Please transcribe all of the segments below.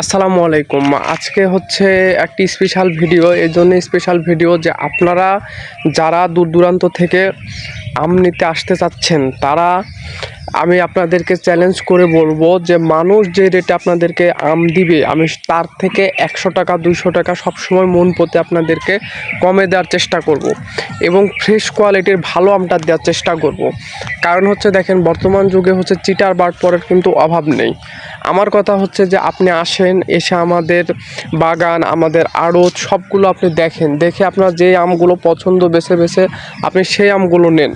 আসসালামু আলাইকুম। আজকে হচ্ছে একটি স্পেশাল ভিডিও এই জন্য স্পেশাল ভিডিও যে আপনারা যারা দূর দূরান্ত থেকে আম নিতে আসতে চাচ্ছেন, তারা আমি আপনাদেরকে চ্যালেঞ্জ করে বলব যে মানুষ যে রেটে আপনাদেরকে আম দিবে, আমি তার থেকে একশো টাকা, দুইশো টাকা সবসময় মন পতে আপনাদেরকে কমে দেওয়ার চেষ্টা করব এবং ফ্রেশ কোয়ালিটির ভালো আমটা দেওয়ার চেষ্টা করব। কারণ হচ্ছে দেখেন, বর্তমান যুগে হচ্ছে চিটার বাট পরের কিন্তু অভাব নেই। আমার কথা হচ্ছে যে আপনি আসেন, এসে আমাদের বাগান, আমাদের আড়ত সবগুলো আপনি দেখেন। দেখে আপনার যে আমগুলো পছন্দ, বেছে বেছে আপনি সেই আমগুলো নেন।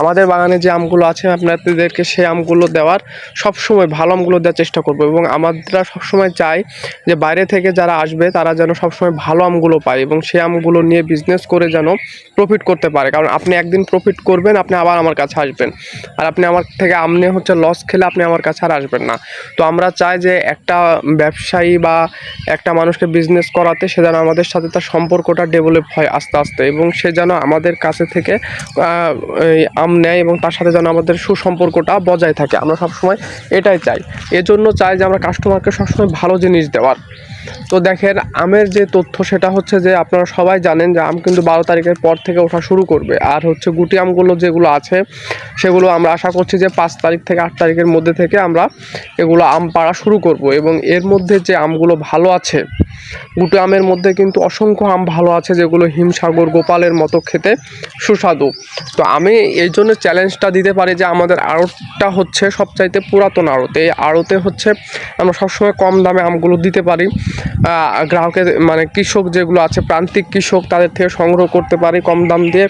আমাদের বাগানে যে আমগুলো আছে, আপনাদেরকে সেই আমগুলো দেওয়ার সবসময় ভালো আমগুলো দেওয়ার চেষ্টা করব এবং আমরা সবসময় চাই যে বাইরে থেকে যারা আসবে, তারা যেন সবসময় ভালো আমগুলো পায় এবং সেই আমগুলো নিয়ে বিজনেস করে যেন প্রফিট করতে পারে। কারণ আপনি একদিন প্রফিট করবেন, আপনি আবার আমার কাছে আসবেন। আর আপনি আমার থেকে আমনে হচ্ছে লস খেলে আপনি আমার কাছে আর আসবেন না। তো আমরা চাই যে একটা ব্যবসায়ী বা একটা মানুষকে বিজনেস করাতে সে যেন আমাদের সাথে তার সম্পর্কটা ডেভেলপ হয় আস্তে আস্তে এবং সে যেন আমাদের কাছে থেকে আম নেয় এবং তার সাথে যেন আমাদের সুসম্পর্কটা বজায় থাকে। আমরা সবসময় এটাই চাই। এজন্য চাই যে আমরা কাস্টমারকে সবসময় ভালো জিনিস দেওয়ার। তো দেখেন, আমের যে তথ্য সেটা হচ্ছে যে আপনারা সবাই জানেন যে আম কিন্তু বারো তারিখের পর থেকে ওঠা শুরু করবে। আর হচ্ছে গুটি আমগুলো যেগুলো আছে, সেগুলো আমরা আশা করছি যে পাঁচ তারিখ থেকে আট তারিখের মধ্যে থেকে আমরা এগুলো আম পাড়া শুরু করব। এবং এর মধ্যে যে আমগুলো ভালো আছে গুটি আমের মধ্যে কিন্তু অসংখ্য আম ভালো আছে, যেগুলো হিমসাগর গোপালের মতো খেতে সুস্বাদু। তো আমি এই জন্য চ্যালেঞ্জটা দিতে পারি যে আমাদের আড়তটা হচ্ছে সবচাইতে পুরাতন আড়ত। এই আড়তে হচ্ছে আমরা সবসময় কম দামে আমগুলো দিতে পারি। গ্রাহকের মানে কৃষক যেগুলো আছে, প্রান্তিক কৃষক তাদের থেকে সংগ্রহ করতে পারি কম দাম দিয়ে।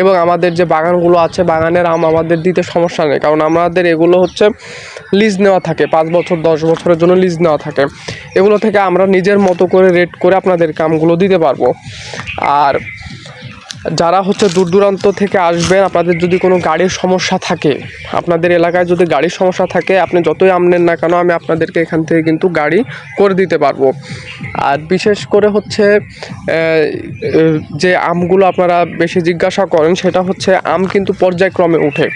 এবং আমাদের যে বাগানগুলো আছে, বাগানের আম আমাদের দিতে সমস্যা নেই। কারণ আমাদের এগুলো হচ্ছে লিজ নেওয়া থাকে, পাঁচ বছর, দশ বছরের জন্য লিজ নেওয়া থাকে। এগুলো থেকে আমরা নিজের মতো করে রেট করে আপনাদের কামগুলো দিতে পারব। আর যারা হচ্ছে দূর দূরান্ত থেকে আসবেন, আপনাদের যদি কোনো গাড়ির সমস্যা থাকে, আপনাদের এলাকায় যদি গাড়ির সমস্যা থাকে, আপনি যতই আম নেন না কেন, আমি আপনাদেরকে এখান থেকে কিন্তু গাড়ি করে দিতে পারব। আর বিশেষ করে হচ্ছে যে আমগুলো আপনারা বেশি জিজ্ঞাসা করেন, সেটা হচ্ছে আম কিন্তু পর্যায়ক্রমে উঠে।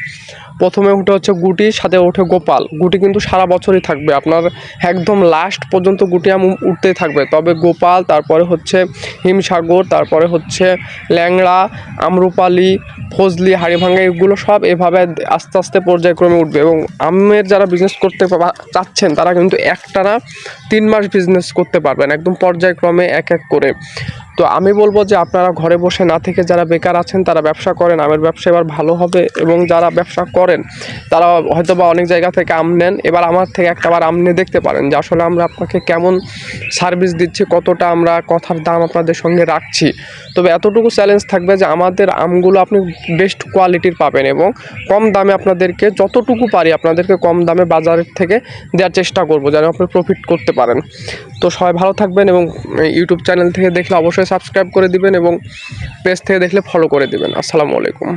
প্রথমে উঠে হচ্ছে গুটি, সাথে ওঠে গোপাল। গুটি কিন্তু সারা বছরই থাকবে। আপনার একদম লাস্ট পর্যন্ত গুটি আম উঠতেই থাকবে। তবে গোপাল, তারপরে হচ্ছে হিমসাগর, তারপরে হচ্ছে ল্যাংড়া, আমরুপালি, ফজলি, হাড়িভাঙ্গা, এগুলো সব এভাবে আস্তে আস্তে পর্যায়ক্রমে উঠবে। এবং আমের যারা বিজনেস করতে চাচ্ছেন, তারা কিন্তু একটানা তিন মাস বিজনেস করতে পারবেন, একদম পর্যায়ক্রমে এক এক করে। তো আমি বলব যে আপনারা ঘরে বসে না থেকে যারা বেকার আছেন, তারা ব্যবসা করেন। আমের ব্যবসা এবার ভালো হবে এবং যারা ব্যবসা করেন, তারা হয়তো বা অনেক জায়গা থেকে আম নেন। এবার আমার থেকে একটা বার আম নিয়ে দেখতে পারেন যে আসলে আমরা আপনাকে কেমন সার্ভিস দিচ্ছি, কতটা আমরা কথার দাম আপনাদের সঙ্গে রাখছি। তবে এতটুকু চ্যালেঞ্জ থাকবে যে আমাদের আমগুলো আপনি বেস্ট কোয়ালিটির পাবেন এবং কম দামে আপনাদেরকে যতটুকু পারি আপনাদেরকে কম দামে বাজারের থেকে দেওয়ার চেষ্টা করব, যেন আপনি প্রফিট করতে পারেন। তো সবাই ভালো থাকবেন এবং ইউটিউব চ্যানেল থেকে দেখলে অবশ্যই সাবস্ক্রাইব করে দিবেন এবং পেজ থেকে দেখলে ফলো করে দিবেন। আসসালামু আলাইকুম।